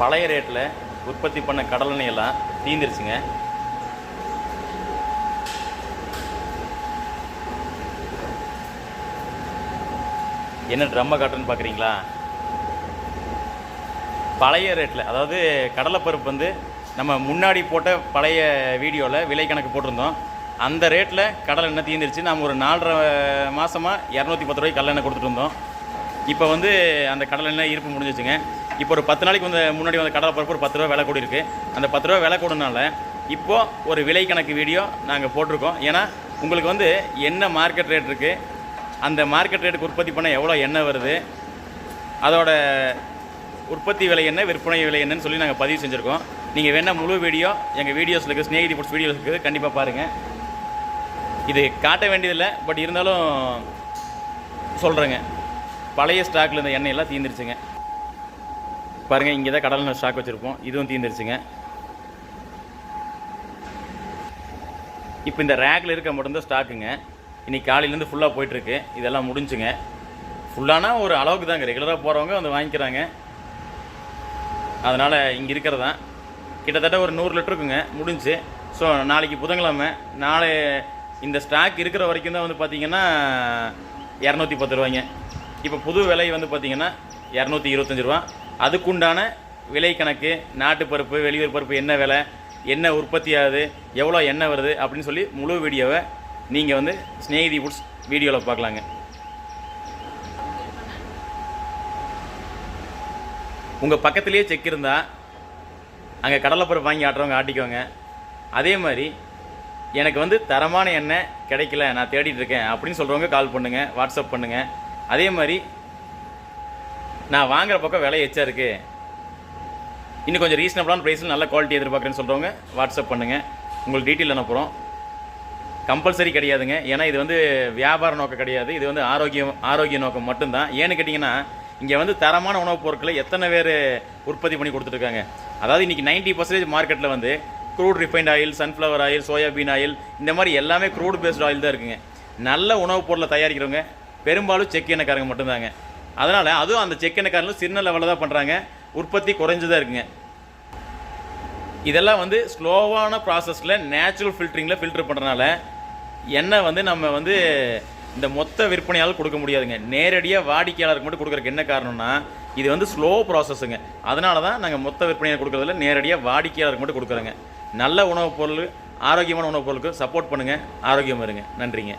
பழைய ரேட்டில் உற்பத்தி பண்ண கடலெண்ணெய் எல்லாம் தீந்துருச்சுங்க. என்ன ட்ரம்மை காட்டுன்னு பார்க்குறீங்களா பழைய ரேட்டில் அதாவது கடலைப்பருப்பு வந்து நம்ம முன்னாடி போட்ட பழைய வீடியோவில் விலை கணக்கு போட்டிருந்தோம். அந்த ரேட்டில் கடலை எண்ணெய் தீர்ந்துருச்சு நம்ம ஒரு நாலரை மாதமாக இரநூத்தி பத்து ரூபாய்க்கு கடலெண்ணெய் கொடுத்துட்டு இருந்தோம். இப்போ வந்து அந்த கடலெண்ணெய் இருப்பு முடிஞ்சிச்சுங்க. இப்போ ஒரு பத்து நாளைக்கு வந்து முன்னாடி வந்து கடலை பருப்பு ஒரு பத்து ரூபா விலை கூடி இருக்குது அந்த பத்து ரூபா விலை கூடனால இப்போது ஒரு விலை கணக்கு வீடியோ நாங்கள் போட்டிருக்கோம். ஏன்னா உங்களுக்கு வந்து என்ன மார்க்கெட் ரேட் இருக்குது அந்த மார்க்கெட் ரேட்டுக்கு உற்பத்தி பண்ண எவ்வளோ எண்ணெய் வருது அதோட உற்பத்தி விலை என்ன விற்பனை விலை என்னன்னு சொல்லி நாங்கள் பதிவு செஞ்சுருக்கோம். நீங்கள் வேணால் முழு வீடியோ எங்கள் வீடியோஸில் இருக்குது ஸ்நேகிதி ஃபுட்ஸ் வீடியோஸ் இருக்குது கண்டிப்பாக பாருங்கள் இது காட்ட வேண்டியதில்லை பட் இருந்தாலும் சொல்கிறேங்க பழைய ஸ்டாக்கில் இந்த எண்ணெயெல்லாம் தீந்துருச்சுங்க. பாருங்கள் இங்கே தான் கடலில் ஸ்டாக் வச்சுருப்போம். இதுவும் தீர்ந்துருச்சுங்க இப்போ இந்த ரேக்கில் இருக்க மட்டும்தான் ஸ்டாக்குங்க இன்னைக்கு காலையிலேருந்து ஃபுல்லாக போயிட்டுருக்கு. இதெல்லாம் முடிஞ்சுங்க. ஃபுல்லானா ஒரு அளவுக்கு தாங்க. ரெகுலராக போகிறவங்க வந்து வாங்கிக்கிறாங்க. அதனால் இங்கே இருக்கிறது தான். கிட்டத்தட்ட ஒரு நூறு லிட்டருக்குங்க முடிஞ்சு. ஸோ நாளைக்கு புதன்கிழமை நாளை இந்த ஸ்டாக் இருக்கிற வரைக்கும் தான் வந்து பார்த்தீங்கன்னா இரநூத்தி பத்து ரூபாய்ங்க. இப்போ புது விலை வந்து பார்த்தீங்கன்னா இரநூத்தி இருபத்தஞ்சி ரூபா. அதுக்குண்டான விலை கணக்கு நாட்டுப்பருப்பு வெளியூர் பருப்பு என்ன விலை என்ன உற்பத்தி ஆகுது எவ்வளோ எண்ணெய் வருது அப்படின்னு சொல்லி முழு வீடியோவை நீங்கள் வந்து ஸ்நேகிதி ஃபுட்ஸ் வீடியோவில் பார்க்கலாங்க. உங்கள் பக்கத்துலேயே செக் இருந்தால் அங்கே கடலைப்பருப்பு வாங்கி ஆட்டுறவங்க ஆட்டிக்கோங்க. அதே மாதிரி எனக்கு வந்து தரமான எண்ணெய் கிடைக்கல நான் தேடிட்டு இருக்கேன் அப்படின்னு சொல்கிறவங்க கால் பண்ணுங்கள் வாட்ஸ்அப் பண்ணுங்கள் அதே மாதிரி நான் வாங்குற பக்கம் விலை எச்சா இருக்குது இன்னும் கொஞ்சம் ரீசனபிளான ப்ரைஸில் நல்ல குவாலிட்டி எதிர்பார்க்குறேன்னு சொல்கிறவங்க வாட்ஸ்அப் பண்ணுங்கள் உங்களுக்கு டீட்டெயில் அனுப்புகிறோம் கம்பல்சரி கிடையாதுங்க. ஏன்னா இது வந்து வியாபார நோக்கம் கிடையாது. இது வந்து ஆரோக்கியம் ஆரோக்கிய நோக்கம் மட்டும்தான். ஏன்னு கேட்டிங்கன்னா இங்கே வந்து தரமான உணவுப் பொருட்களை எத்தனை பேர் உற்பத்தி பண்ணி கொடுத்துருக்காங்க அதாவது இன்றைக்கி நைன்ட்டி பர்சன்டேஜ் மார்க்கெட்டில் வந்து crude refined oil sunflower oil soyabean oil இந்த மாதிரி எல்லாமே க்ரூட் பேஸ்ட் ஆயில் தான் இருக்குங்க. நல்ல உணவுப் பொருளை தயாரிக்கிறவங்க பெரும்பாலும் செக் எண்ணக்காரங்க மட்டும்தாங்க. அதனால் அதுவும் அந்த செக் சின்ன லெவலில் தான் பண்ணுறாங்க உற்பத்தி குறைஞ்சதாக இருக்குங்க. இதெல்லாம் வந்து ஸ்லோவான ப்ராசஸில் நேச்சுரல் ஃபில்ட்ரிங்கில் ஃபில்டர் பண்ணுறனால எண்ணெய் வந்து நம்ம வந்து இந்த மொத்த விற்பனையால் கொடுக்க முடியாதுங்க. நேரடியாக வாடிக்கையாளருக்கு மட்டும் கொடுக்குறக்கு என்ன காரணம்னா இது வந்து ஸ்லோ ப்ராசஸுங்க அதனால தான் நாங்கள் மொத்த விற்பனையாக கொடுக்குறதில்ல நேரடியாக வாடிக்கையாளருக்கு மட்டும் கொடுக்குறோங்க. நல்ல உணவுப் பொருள் ஆரோக்கியமான உணவுப் பொருளுக்கு சப்போர்ட் பண்ணுங்கள் ஆரோக்கியமாக இருங்க. நன்றிங்க.